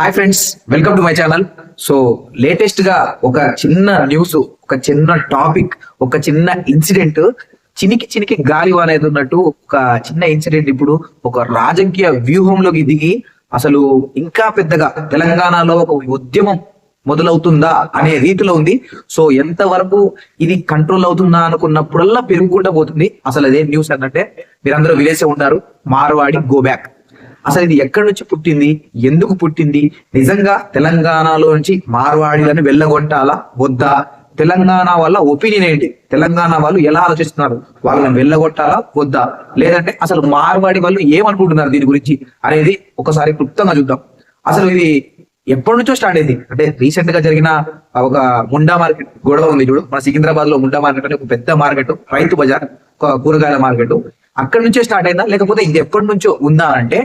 Hi friends welcome to my channel so లేటెస్ట్గా ఒక చిన్న న్యూస్ ఒక చిన్న టాపిక్ ఒక చిన్న ఇన్సిడెంట్ చినికి చినికి గాలి అనేది ఉన్నట్టు ఒక చిన్న ఇన్సిడెంట్ ఇప్పుడు ఒక రాజకీయ వ్యూహంలోకి దిగి అసలు ఇంకా పెద్దగా తెలంగాణలో ఒక ఉద్యమం మొదలవుతుందా అనే రీతిలో ఉంది. సో ఎంత వరకు ఇది కంట్రోల్ అవుతుందా అనుకున్నప్పుడల్లా పెరుగుకుంటా పోతుంది. అసలు అదే న్యూస్ ఏంటంటే మీరందరూ విలేసే ఉంటారు. మార్వాడి గో బ్యాక్ అసలు ఇది ఎక్కడి నుంచి పుట్టింది? ఎందుకు పుట్టింది? నిజంగా తెలంగాణలో నుంచి మార్వాడీలను వెళ్ళగొట్టాలా? వద్దా? తెలంగాణ వల్ల ఒపీనియన్ ఏంటి? తెలంగాణ వాళ్ళు ఎలా ఆలోచిస్తున్నారు? వాళ్ళని వెళ్ళగొట్టాలా? వద్దా? లేదంటే అసలు మార్వాడి వాళ్ళు ఏమనుకుంటున్నారు దీని గురించి అనేది ఒకసారి క్లుప్తంగా చూద్దాం. అసలు ఇది ఎప్పటి నుంచో స్టార్ట్ అయింది? అంటే రీసెంట్గా జరిగిన ఒక ముండా మార్కెట్ గొడవ ఉంది చూడు. మన సికింద్రాబాద్లో ముండా మార్కెట్ అనే ఒక పెద్ద మార్కెట్ రైతు బజార్ కూరగాయల మార్కెట్. అక్కడి నుంచే స్టార్ట్ అయిందా? లేకపోతే ఇది ఎప్పటి నుంచో ఉందా అంటే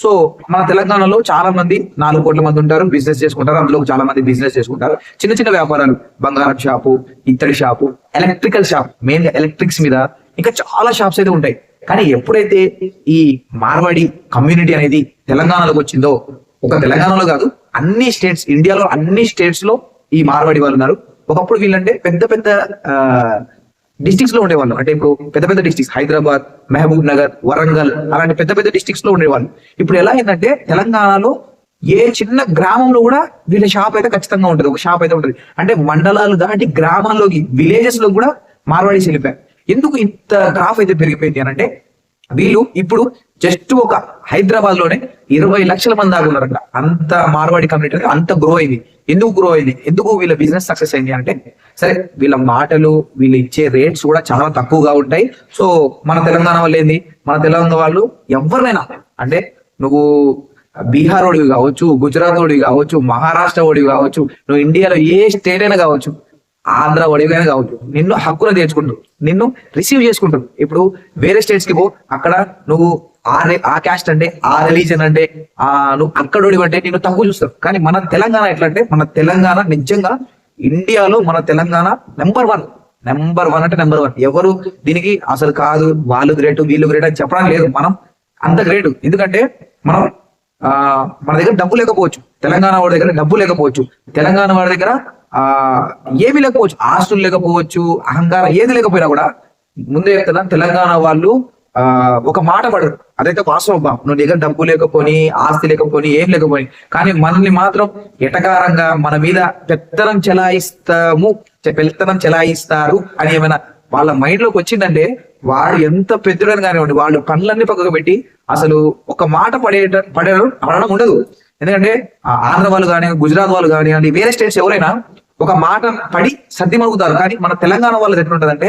సో మన తెలంగాణలో చాలా మంది నాలుగు కోట్ల మంది ఉంటారు బిజినెస్ చేసుకుంటారు అందులో చాలా మంది బిజినెస్ చేసుకుంటారు. చిన్న చిన్న వ్యాపారాలు బంగారం షాపు ఇత్తడి shop electrical shop main electricals మీద ఇంకా చాలా షాప్స్ అయితే ఉంటాయి. కానీ ఎప్పుడైతే ఈ మార్వాడి కమ్యూనిటీ అనేది తెలంగాణలోకి వచ్చిందో ఒక తెలంగాణలో కాదు అన్ని స్టేట్స్ ఇండియాలో అన్ని స్టేట్స్లో ఈ మార్వాడి వాళ్ళు ఉన్నారు. ఒకప్పుడు వీళ్ళంటే పెద్ద పెద్ద డిస్టిక్స్లో ఉండేవాళ్ళు. అంటే ఇప్పుడు పెద్ద పెద్ద డిస్టిక్స్ హైదరాబాద్ మహబూబ్ నగర్ వరంగల్ అలాంటి పెద్ద పెద్ద డిస్టిక్స్లో ఉండేవాళ్ళు. ఇప్పుడు ఎలా అయిందంటే తెలంగాణలో ఏ చిన్న గ్రామంలో కూడా వీళ్ళ షాప్ అయితే ఖచ్చితంగా ఉంటుంది. ఒక షాప్ అయితే ఉంటుంది. అంటే మండలాలు దాటి గ్రామాల్లోకి విలేజెస్లో కూడా మార్వాడీస్ వెళ్ళిపోయారు. ఎందుకు ఇంత గ్రాఫ్ అయితే పెరిగిపోయింది అని అంటే వీళ్ళు ఇప్పుడు జస్ట్ ఒక హైదరాబాద్లోనే ఇరవై లక్షల మంది దాకా ఉన్నారంట. అంత మార్వాడి కమ్యూనిటీ అంత గ్రో అయింది. ఎందుకు గ్రో అయింది? ఎందుకు వీళ్ళ బిజినెస్ సక్సెస్ అయింది అంటే సరే వీళ్ళ మాటలు వీళ్ళు ఇచ్చే రేట్స్ కూడా చాలా తక్కువగా ఉంటాయి. సో మన తెలంగాణ వాళ్ళు ఏంది? మన తెలంగాణ వాళ్ళు ఎవరినైనా అంటే నువ్వు బీహార్ ఓడివి కావచ్చు గుజరాత్ ఓడివి కావచ్చు మహారాష్ట్ర ఓడివి కావచ్చు నువ్వు ఇండియాలో ఏ స్టేట్ అయినా కావచ్చు ఆంధ్ర ఒడిగైనా కావచ్చు. నిన్ను హక్కున తెచ్చుకుంటారు నిన్ను రిసీవ్ చేసుకుంటుంది ఇప్పుడు వేరే స్టేట్స్కి పో అక్కడ నువ్వు ఆ ఆ క్యాస్ట్ అంటే ఆ రిలీజన్ అంటే ఆ నువ్వు అక్కడ అంటే నిన్ను తక్కువ చూస్తాను కానీ మన తెలంగాణ ఎట్లా అంటే మన తెలంగాణ నిజంగా ఇండియాలో మన Telangana number one number one అంటే నెంబర్ వన్ ఎవరు దీనికి అసలు కాదు వాళ్ళు గ్రేట్ వీళ్ళు గ్రేట్ అని చెప్పడం లేదు. మనం అంత గ్రేట్ ఎందుకంటే మనం ఆ మన దగ్గర డబ్బు లేకపోవచ్చు. తెలంగాణ వాడి దగ్గర డబ్బు లేకపోవచ్చు. తెలంగాణ వాడి దగ్గర ఏమీ లేకపోవచ్చు ఆస్తులు లేకపోవచ్చు అహంకారం ఏది లేకపోయినా కూడా ముందే చెప్తున్నా తెలంగాణ వాళ్ళు ఆ ఒక మాట పడరు. అదైతే వాస్తవం బా నువ్వు దగ్గర డబ్బు లేకపోని ఆస్తి లేకపోని ఏం లేకపోని. కానీ మనల్ని మాత్రం ఎటకారంగా మన మీద పెత్తనం చెలాయిస్తాము పెత్తనం చెలాయిస్తారు అని ఏమైనా వాళ్ళ మైండ్లోకి వచ్చిందంటే వాడు ఎంత పెద్దడని కానివ్వండి వాళ్ళు పనులన్నీ పక్కకు పెట్టి అసలు ఒక మాట పడేట పడడం పడడం ఉండదు. ఎందుకంటే ఆంధ్ర వాళ్ళు కానీ గుజరాత్ వాళ్ళు కానివ్వండి వేరే స్టేట్స్ ఎవరైనా ఒక మాట పడి సర్దిమరుగుతారు కానీ మన తెలంగాణ వాళ్ళది ఎట్లుంటదంటే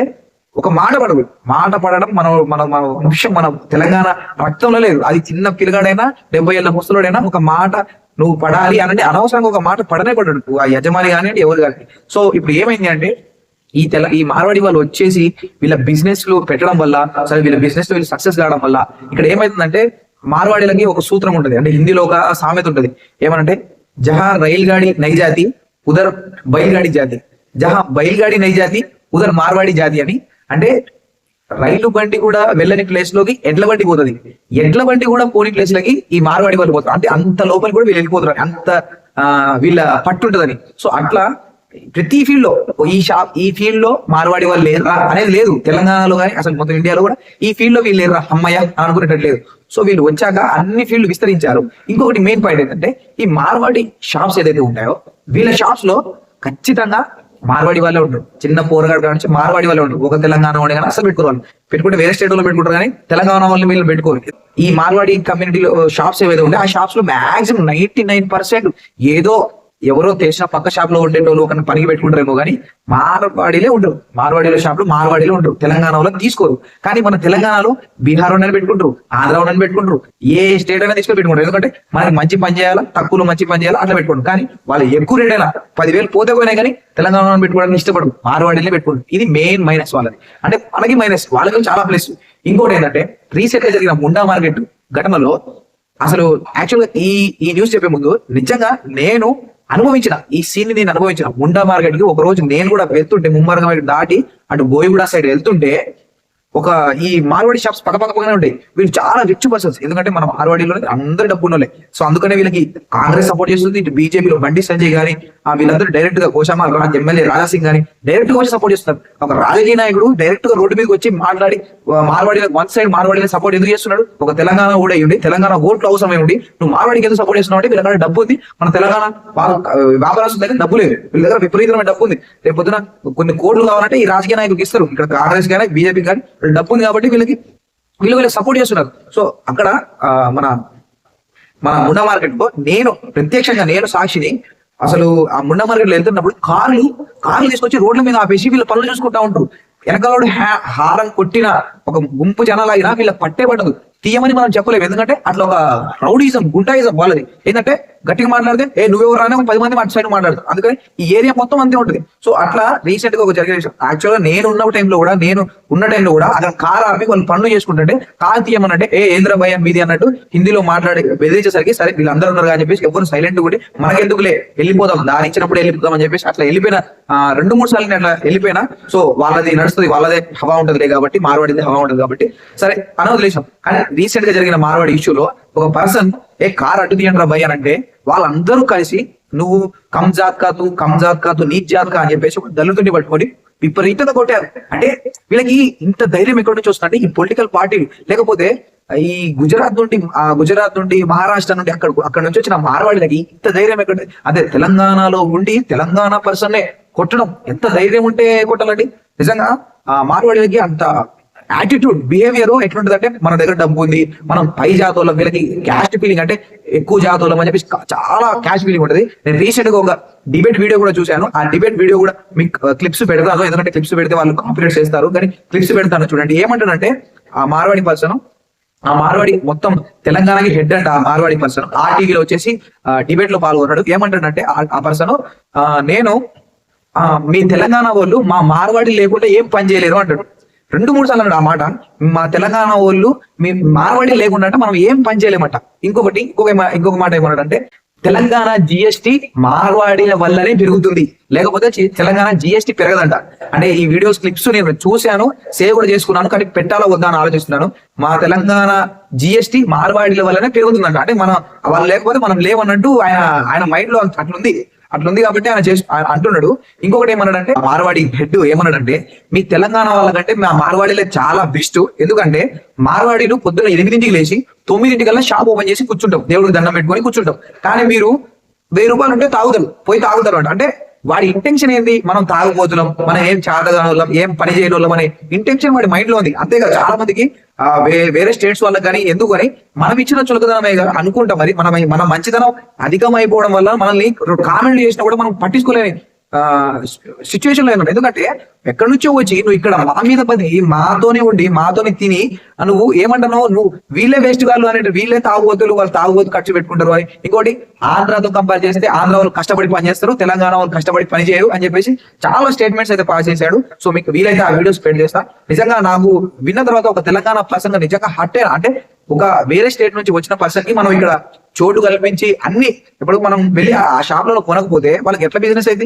ఒక మాట పడదు. మాట పడడం మన మన మన వంశం మన తెలంగాణ రక్తంలో లేదు. అది చిన్న పిల్లగాడైనా డెబ్బై ఏళ్ళ ముసలుడైనా ఒక మాట నువ్వు పడాలి అనంటే అనవసరంగా ఒక మాట పడనే పడడు. ఆ యజమాని కానివ్వండి ఎవరు కానీ సో ఇప్పుడు ఏమైంది అంటే ఈ తెల ఈ మార్వాడి వాళ్ళు వచ్చేసి వీళ్ళ బిజినెస్లో పెట్టడం వల్ల సరే వీళ్ళ బిజినెస్లో వీళ్ళు సక్సెస్ కావడం వల్ల ఇక్కడ ఏమైతుందంటే మార్వాడీలకి ఒక సూత్రం ఉంటుంది. అంటే హిందీలో ఒక సామెత ఉంటది. ఏమనంటే జహా రైల్ గాడి నైజాతి ఉదర్ బయలుగాడి జాతి. జహా బయలుగాడి నై జాతి ఉదర్ మార్వాడి జాతి అని. అంటే రైలు బండి కూడా వెళ్ళని ప్లేస్లోకి ఎడ్ల బండి పోతుంది. ఎడ్ల బండి కూడా పోని ప్లేస్లోకి ఈ మార్వాడి వాళ్ళు పోతారు. అంటే అంత లోపలి కూడా వీళ్ళు వెళ్ళిపోతారు. అంత ఆ, వీళ్ళ పట్టు ఉంటదని. సో అట్లా ప్రతి ఫీల్డ్లో ఈ షాప్ ఈ ఫీల్డ్లో మార్వాడి వాళ్ళు లేరా అనేది లేదు. తెలంగాణలో కానీ అసలు మొత్తం ఇండియాలో కూడా ఈ ఫీల్డ్లో వీళ్ళు లేరా? అమ్మయ్య అని అనుకునేటట్టు లేదు. సో వీళ్ళు వచ్చాక అన్ని ఫీల్డ్ విస్తరించారు. ఇంకొకటి మెయిన్ పాయింట్ ఏంటంటే ఈ మార్వాడి షాప్స్ ఏదైతే ఉంటాయో వీళ్ళ షాప్స్లో ఖచ్చితంగా మార్వాడి వాళ్ళే ఉంటారు చిన్న పోరగాడు కానీ మార్వాడి వాళ్ళే ఉంటారు ఒక తెలంగాణ వాడే కానీ అసలు పెట్టుకోరు వాళ్ళు. పెట్టుకుంటే వేరే స్టేట్లో పెట్టుకుంటారు కానీ తెలంగాణ వాళ్ళని వీళ్ళు పెట్టుకోరు. ఈ మార్వాడి కమ్యూనిటీలో షాప్స్ ఏవైతే ఉంటాయి ఆ షాప్స్లో మాక్సిమం నైన్టీ నైన్ పర్సెంట్ ఏదో ఎవరో తెలిసిన పక్క షాప్లో ఉండేటోళ్ళు ఒక పనికి పెట్టుకుంటారేమో కానీ మార్వాడీలే ఉండరు. మార్వాడిలో షాపులు మార్వాడీలో ఉంటారు తెలంగాణ తీసుకోరు. కానీ మన తెలంగాణలో బీహార్ ఉండని పెట్టుకుంటారు ఆంధ్ర ఉండని పెట్టుకుంటారు. ఏ స్టేట్ అయినా తీసుకొని పెట్టుకుంటారు. ఎందుకంటే మనకి మంచి పని చేయాలా తక్కువలో మంచి పని చేయాలా అట్లా పెట్టుకుంటారు. కానీ వాళ్ళు ఎక్కువ రేట్ అయినా పదివేలు పోతే పోయినా కానీ తెలంగాణ పెట్టుకోవడానికి ఇష్టపడరు. మార్వాడీలే పెట్టుకుంటారు. ఇది మెయిన్ మైనస్ వాళ్ళది. అంటే మనకి మైనస్ వాళ్ళకి చాలా ప్లస్ ఇంకోటి ఏంటంటే రీసెంట్గా జరిగిన ముండా మార్కెట్ ఘటనలో అసలు యాక్చువల్గా ఈ ఈ న్యూస్ చెప్పే ముందు నిజంగా నేను అనుభవించిన ఈ సీన్ నేను అనుభవించిన. ముండా మార్కెట్కి ఒక రోజు నేను కూడా వెళ్తుంటే ముమ్మరంగా దాటి అటు బోయిగూడ సైడ్ వెళ్తుంటే ఒక ఈ మార్వాడి షాప్స్ పక్క పక్కనే ఉంటాయి. వీళ్ళు చాలా రిచ్ పర్సన్స్ ఎందుకంటే మన మార్వాడిలో అందరు డబ్బు ఉన్నోళ్ళే సో అందుకనే వీళ్ళకి కాంగ్రెస్ సపోర్ట్ చేస్తుంది. ఇటు బీజేపీలో బండి సంజయ్ గాని వీళ్ళందరూ డైరెక్ట్గా కోశామా రాజ్ ఎమ్మెల్యే రాజాసింగ్ గాని డైరెక్ట్గా వచ్చి సపోర్ట్ చేస్తున్నారు. ఒక రాజకీయ నాయకుడు డైరెక్ట్గా రోడ్డు మీదకి వచ్చి మాట్లాడి మార్వాడి వన్ సైడ్ మార్వాడిని సపోర్ట్ ఎందుకు చేస్తున్నాడు? ఒక తెలంగాణ కూడా ఉండి తెలంగాణ ఓట్లు అవసరమై ఉండి నువ్వు మార్వాడికి ఎందుకు సపోర్ట్ చేస్తున్నావు అంటే వీళ్ళ డబ్బు ఉంది. మన తెలంగాణ వాళ్ళ- వ్యాపారస్తుల దగ్గర డబ్బు లేదు. వీళ్ళ దగ్గర విపరీతమైన డబ్బు ఉంది. రేపు పొద్దున కొన్ని కోట్లు కావాలంటే ఈ రాజకీయ నాయకులకు ఇస్తారు. ఇక్కడ కాంగ్రెస్ కానీ బీజేపీ కానీ డబ్బు ఉంది కాబట్టి వీళ్ళకి వీళ్ళు వీళ్ళకి సపోర్ట్ చేస్తున్నారు. సో అక్కడ ఆ, మన మన ముండ మార్కెట్లో నేను ప్రత్యక్షంగా నేను సాక్షిని అసలు ఆ ముండ మార్కెట్లో వెళ్తున్నప్పుడు కార్లు కార్లు తీసుకొచ్చి రోడ్ల మీద ఆపేసి వీళ్ళ పనులు చూసుకుంటా ఉంటారు. వెనకాల హారం కొట్టిన ఒక గుంపు జనాలు అయినా వీళ్ళ పట్టే పడదు. తీయమని మనం చెప్పలేము. ఎందుకంటే అట్లా ఒక రౌడీజం గుంటాయిజం వాళ్ళది. ఏంటంటే గట్టిగా మాట్లాడితే ఏ నువ్వెవరు అనే పది మంది అటు సైడ్ మాట్లాడతారు. అందుకని ఈ ఏరియా మొత్తం అంతే ఉంటుంది. సో అట్లా రీసెంట్గా ఒక జరిగిన విషయం. యాక్చువల్గా నేను ఉన్న టైంలో కూడా నేను ఉన్న టైంలో కూడా అక్కడ కార్ ఆపి వాళ్ళు పనులు చేసుకుంటుంటే కార్ తీయమనంటే ఏ ఏంద్ర భయ మీది అన్నట్టు హిందీలో మాట్లాడి బెదిరించేసరికి సరే వీళ్ళందరూ ఉన్నారు అని చెప్పేసి ఎవరు సైలెంట్ కూడా మనకెందుకులే వెళ్ళిపోదాం దాని ఇచ్చినప్పుడు వెళ్ళిపోదాం అని చెప్పేసి అట్లా వెళ్ళిపోయిన రెండు మూడు సార్లు నేను అట్లా వెళ్ళిపోయినా. సో వాళ్ళది నడుస్తుంది వాళ్ళదే హవా ఉంటదిలే కాబట్టి మార్వాడిది హవా ఉంటుంది కాబట్టి సరే అని వదిలేసాం అండ్ రీసెంట్గా జరిగిన మార్వాడి ఇష్యూలో ఒక పర్సన్ ఏ కార్ అడ్డు తీయండి రా భయ్ అని అంటే వాళ్ళందరూ కలిసి నువ్వు కమ్ జాత్ కా కమ్ జాత్ కాదు నీ జాత్ కా అని చెప్పేసి ఒక దళితుడిని పట్టుకొని విపరీతంగా కొట్టారు. అంటే వీళ్ళకి ఇంత ధైర్యం ఎక్కడి నుంచి వస్తుందంటే ఈ పొలిటికల్ పార్టీ లేకపోతే ఈ గుజరాత్ నుండి ఆ గుజరాత్ నుండి మహారాష్ట్ర నుండి అక్కడ అక్కడ నుంచి వచ్చిన మార్వాడిలకి ఇంత ధైర్యం ఎక్కడ అదే తెలంగాణలో ఉండి తెలంగాణ పర్సన్ కొట్టడం. ఎంత ధైర్యం ఉంటే కొట్టాలండి? నిజంగా ఆ మార్వాడిలకి అంత యాటిట్యూడ్ బిహేవియర్ ఎట్లుంటదంటే మన దగ్గర డబ్బు ఉంది మనం పై జాతోళ్ళం వీళ్ళకి క్యాస్ట్ ఫీలింగ్ అంటే ఎక్కువ జాతోళ్ళం అని చెప్పి చాలా క్యాష్ ఫీలింగ్ ఉంటుంది. నేను రీసెంట్గా ఒక డిబేట్ వీడియో కూడా చూశాను. ఆ డిబేట్ వీడియో కూడా మీకు క్లిప్స్ పెడతాను ఎందుకంటే క్లిప్స్ పెడితే వాళ్ళు కాంపిటేట్ చేస్తారు. కానీ క్లిప్స్ పెడతాను చూడండి. ఏమంటాడంటే ఆ మార్వాడి పర్సన్ ఆ మార్వాడి మొత్తం తెలంగాణకి హెడ్ అంట ఆ మార్వాడి పర్సన్. ఆ టీవీలో వచ్చేసి డిబేట్లో పాల్గొన్నాడు. ఏమంటాడంటే ఆ- ఆ పర్సన్ నేను ఆ, మీ తెలంగాణ వాళ్ళు మా మార్వాడి లేకుంటే ఏం పని చేయలేరు అంటాడు. రెండు మూడు సార్లు అన్నాడు ఆ మాట. మా తెలంగాణ వాళ్ళు మీ మార్వాడి లేకుండా మనం ఏం పని చేయలేమట. ఇంకొకటి ఇంకొక ఇంకొక మాట ఏమన్నాడు అంటే తెలంగాణ జిఎస్టి మార్వాడీల వల్లనే పెరుగుతుంది. లేకపోతే తెలంగాణ జిఎస్టి పెరగదంట. అంటే ఈ వీడియోస్ క్లిప్స్ నేను చూశాను సేవ్ కూడా చేసుకున్నాను కానీ పెట్టాలో వద్దా అని ఆలోచిస్తున్నాను. మా తెలంగాణ జిఎస్టి మార్వాడీల వల్లనే పెరుగుతుందంట. అంటే మనం వాళ్ళు లేకపోతే మనం లేవన్నట్టు ఆయన ఆయన మైండ్లో అట్లుంది. అట్లుంది కాబట్టి ఆయన చేసి ఆయన అంటున్నాడు. ఇంకొకటి ఏమన్నాడంటే మార్వాడి హెడ్ ఏమన్నాడంటే మీ తెలంగాణ వాళ్ళకంటే మా మార్వాడీలే చాలా బెస్ట్ ఎందుకంటే మార్వాడీలు పొద్దున్న ఎనిమిదింటికి లేచి తొమ్మిదింటికల్లా షాప్ ఓపెన్ చేసి కూర్చుంటాం. దేవుడికి దండం పెట్టుకొని కూర్చుంటాం. కానీ మీరు వెయ్యి రూపాయలు ఉంటే తాగుతారు. పోయి తాగుతారు అంటే వాడి ఇంటెన్షన్ ఏంది? మనం తాగుపోతున్నాం మనం ఏం చేతగాని వాళ్ళం ఏం పని చేయనోళ్ళం అనే ఇంటెన్షన్ వాడి మైండ్లో ఉంది. అంతేగా చాలా మందికి వేరే స్టేట్స్ వాళ్ళకి కానీ ఎందుకు అని మనం ఇచ్చిన చులకదనమే అనుకుంటాం. మరి మనం మన మంచితనం అధికమైపోవడం వల్ల మనల్ని కామెంట్లు చేసినా కూడా మనం పట్టించుకోలేని సిచ్యువేషన్లో ఉన్నాడు ఎందుకంటే ఎక్కడి నుంచో వచ్చి నువ్వు ఇక్కడ మా మీద పది మాతోనే ఉండి మాతోనే తిని నువ్వు ఏమంటావు నువ్వు వీళ్ళే వేస్ట్ గాళ్ళు అనేది వీళ్ళే తాగుబోతులు వాళ్ళు తాగుబోతు ఖర్చు పెట్టుకుంటారు అని. ఇంకోటి ఆంధ్రతో కంపేర్ చేస్తే ఆంధ్ర వాళ్ళు కష్టపడి పని చేస్తారు తెలంగాణ వాళ్ళు కష్టపడి పని చేయరు అని చెప్పేసి చాలా స్టేట్మెంట్స్ అయితే పాస్ చేశాడు. సో మీకు వీలైతే ఆ వీడియోస్ స్పెండ్ చేస్తా. నిజంగా నాకు విన్న తర్వాత ఒక తెలంగాణ పర్సన్ నిజంగా హట్ అంటే ఒక వేరే స్టేట్ నుంచి వచ్చిన పర్సన్కి మనం ఇక్కడ చోటు కల్పించి అన్ని ఇప్పుడు మనం వెళ్ళి ఆ షాప్లో కొనకపోతే వాళ్ళకి ఎట్లా బిజినెస్ అయితే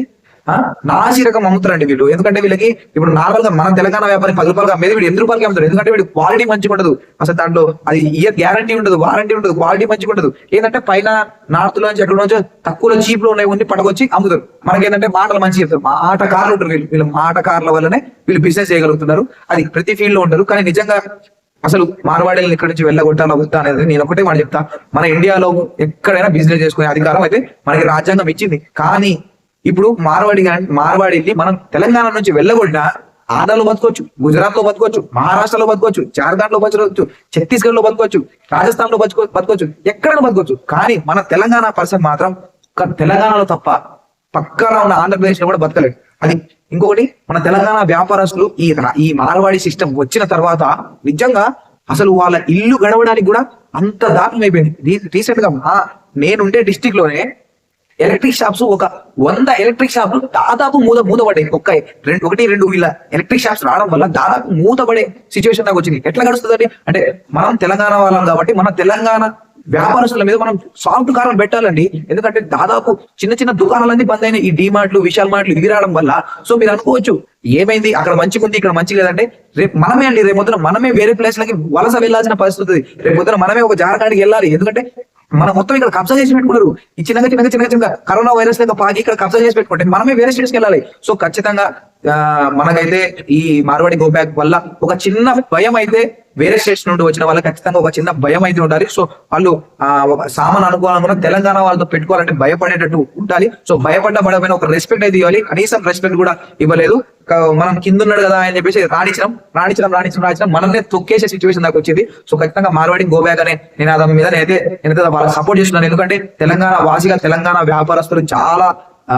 నాసి రకం అమ్ముతారండి వీళ్ళు. ఎందుకంటే వీళ్ళకి ఇప్పుడు నార్మల్గా మన తెలంగాణ వ్యాపారి పది రూపాయలు అమ్మేది వీడు ఎనిమిది రూపాయలకి అమ్ముతారు ఎందుకంటే వీడు క్వాలిటీ మంచిగా ఉండదు. అసలు దాంట్లో అది ఇయర్ గ్యారంటీ ఉండదు వారంటీ ఉండదు క్వాలిటీ మంచిగా ఉండదు. ఏంటంటే పైన నార్త్లో నుంచి ఎక్కడ నుంచో తక్కువలో చీప్లో ఉన్నాయి ఉండి పడకొచ్చి అమ్ముతారు. మనకి ఏంటంటే మాటలు మంచి చెప్తారు. మాట కార్లు ఉంటారు వీళ్ళు. వీళ్ళు మాట కార్ల వల్లనే వీళ్ళు బిజినెస్ చేయగలుగుతున్నారు. అది ప్రతి ఫీల్డ్లో ఉంటారు. కానీ నిజంగా అసలు మార్వాడీలను ఇక్కడి నుంచి వెళ్ళగొట్టాలా వద్దా అనేది నేను ఒకటే మాట చెప్తా. మన ఇండియాలో ఎక్కడైనా బిజినెస్ చేసుకునే అధికారం అయితే మనకి రాజ్యాంగం ఇచ్చింది. కానీ ఇప్పుడు మార్వాడి మార్వాడి మార్వాడిని మనం తెలంగాణ నుంచి వెళ్ళకుండా ఆంధ్రలో బతకొచ్చు గుజరాత్లో బతకొచ్చు మహారాష్ట్రలో బతకొచ్చు జార్ఖండ్లో బతకొచ్చు ఛత్తీస్గఢ్లో బతకొచ్చు రాజస్థాన్లో బతుకో బతకొచ్చు ఎక్కడైనా బతకొచ్చు. కానీ మన తెలంగాణ పర్సన్ మాత్రం తెలంగాణలో తప్ప పక్కన ఉన్న ఆంధ్రప్రదేశ్లో కూడా బతకలేదు. అది ఇంకొకటి మన తెలంగాణ వ్యాపారస్తులు ఈ ఈ మార్వాడి సిస్టమ్ వచ్చిన తర్వాత నిజంగా అసలు వాళ్ళ ఇల్లు గడవడానికి కూడా అంత దారుణం అయిపోయింది రీసెంట్గా నేనుండే డిస్టిక్లోనే ఎలక్ట్రిక్ షాప్స్ ఒక వంద ఎలక్ట్రిక్ షాప్లు దాదాపు మూత మూతపడ్డాయి ఒక్క రెండు ఒకటి రెండు వీళ్ళ ఎలక్ట్రిక్ షాప్స్ రావడం వల్ల దాదాపు మూతపడే సిచ్యువేషన్ దాకా వచ్చింది. ఎట్లా గడుస్తుందండి? అంటే మనం తెలంగాణ వాళ్ళం కాబట్టి మన తెలంగాణ వ్యాపారస్తుల మీద మనం సాఫ్ట్ కారం పెట్టాలండి. ఎందుకంటే దాదాపు చిన్న చిన్న దుకాణాలన్నీ బంద్ అయిన ఈ డిమార్ట్లు విశాల్ మార్ట్లు ఇవి రావడం వల్ల. సో మీరు అనుకోవచ్చు ఏమైంది? అక్కడ మంచిగా ఉంది ఇక్కడ మంచి లేదంటే రేపు మనమే అండి రేపు పొద్దున మనమే వేరే ప్లేస్ లకి వలస వెళ్ళాల్సిన పరిస్థితి రేపు పొద్దున మనమే ఒక జారకాడికి వెళ్ళాలి. ఎందుకంటే మనం మొత్తం ఇక్కడ కబ్జా చేసి పెట్టుకున్నారు. ఈ చిన్నగా చిన్నగా చిన్నగా చిన్నగా కరోనా వైరస్ లేక పాకి ఇక్కడ కబ్జా చేసి పెట్టుకుంటే మనమే వేరే స్టేట్స్కి వెళ్ళాలి. సో ఖచ్చితంగా మనకైతే ఈ మార్వాడి గో బ్యాక్ వల్ల ఒక చిన్న భయం అయితే వేరే స్టేట్స్ నుండి వచ్చిన వాళ్ళకి ఖచ్చితంగా ఒక చిన్న భయం అయితే ఉండాలి. సో వాళ్ళు ఆ, ఒక సామాన్ అనుకోవాలనుకున్న తెలంగాణ వాళ్ళతో పెట్టుకోవాలంటే భయపడేటట్టు ఉండాలి. సో భయపడ్డ పడమైన ఒక రెస్పెక్ట్ అయితే ఇవ్వాలి. కనీసం రెస్పెక్ట్ కూడా ఇవ్వలేదు. మనం కింద ఉన్నాడు కదా అని చెప్పేసి రాణించడం రాణించడం రాణించడం రాణించడం మనల్ని తొక్కేసే సిచ్యువేషన్ దాకా వచ్చింది. సో ఖచ్చితంగా మార్వాడి గో బ్యాక్ అనే నేను అతని మీద నేనైతే నేనైతే వాళ్ళకి సపోర్ట్ చేస్తున్నాను. ఎందుకంటే తెలంగాణ వాసిగా తెలంగాణ వ్యాపారస్తులు చాలా ఆ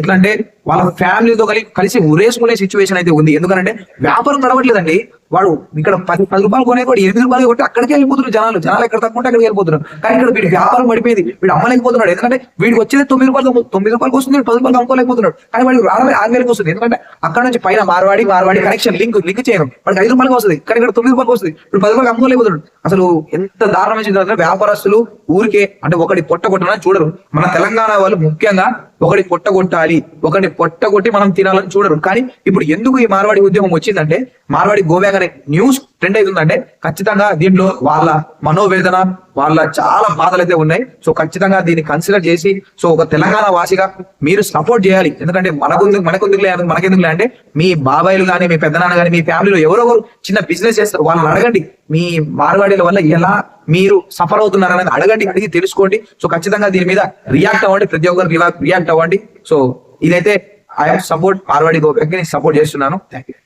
ఎట్లంటే వాళ్ళ ఫ్యామిలీతో కలిసి కలిసి ఉరేసుకునే సిచ్యువేషన్ అయితే ఉంది. ఎందుకంటే వ్యాపారం నడవట్లేదండి. వాడు ఇక్కడ పది పది రూపాయలు కొనే కూడా ఎనిమిది రూపాయలు కొట్టి అక్కడికి వెళ్ళిపోతున్నారు జనాలు. జనాలు ఎక్కడ తక్కువ ఉంటే అక్కడికి వెళ్ళిపోతున్నారు. కానీ ఇక్కడ వీడి వ్యాపారం పడిపోయింది. వీడు అమ్మలేకపోతున్నాడు ఎందుకంటే వీడికి వచ్చేది తొమ్మిది రూపాయలు తొమ్మిది రూపాయలు వస్తుంది పది రూపాయలు అమ్ముకోలేకపోతున్నాడు. కానీ వాడికి రావడం ఆరు వేలకు వస్తుంది. ఎందుకంటే అక్కడ నుంచి పైన Marwari Marwari connection link link చేయడం. వాడికి ఐదు రూపాయలకు వస్తుంది. కానీ ఇక్కడ తొమ్మిది రూపాయలకు వస్తుంది. ఇప్పుడు పది రూపాయలు అమ్ముకోలేకపోతున్నాడు. అసలు ఎంత దారుణమైన situation వ్యాపారస్తులు ఊరికే అంటే ఒకటి పొట్ట కొట్టడం చూడరు. మన తెలంగాణ వాళ్ళు ముఖ్యంగా ఒకటి పొట్ట కొట్టాలి. ఒకటి పొట్ట కొట్టి మనం తినాలని చూడరు. కానీ ఇప్పుడు ఎందుకు ఈ మార్వాడి ఉద్యమం వచ్చిందంటే మార్వాడి గోవ్యాగ్ అనే న్యూస్ ట్రెండ్ అవుతుందంటే ఖచ్చితంగా దీంట్లో వాళ్ళ మనోవేదన వాళ్ళ చాలా బాధలు అయితే ఉన్నాయి. సో ఖచ్చితంగా దీన్ని కన్సిడర్ చేసి సో ఒక తెలంగాణ వాసిగా మీరు సపోర్ట్ చేయాలి. ఎందుకంటే మనకుంది మనకుందుకులే మనకెందుకులే అంటే మీ బాబాయిలు కానీ మీ పెద్దనాన్న కానీ మీ ఫ్యామిలీలో ఎవరెవరు చిన్న బిజినెస్ చేస్తారు. వాళ్ళని అడగండి. మీ మార్వాడీల వల్ల ఎలా మీరు సఫర్ అవుతున్నారు అనేది అడగండి అడిగి తెలుసుకోండి. సో ఖచ్చితంగా దీని మీద రియాక్ట్ అవ్వండి. ప్రతి ఒక్కరు రియాక్ట్ అవ్వండి. సో ఇదైతే ఐఎమ్ సపోర్ట్ మార్వాడి గోపికి సపోర్ట్ చేస్తున్నాను. Thank you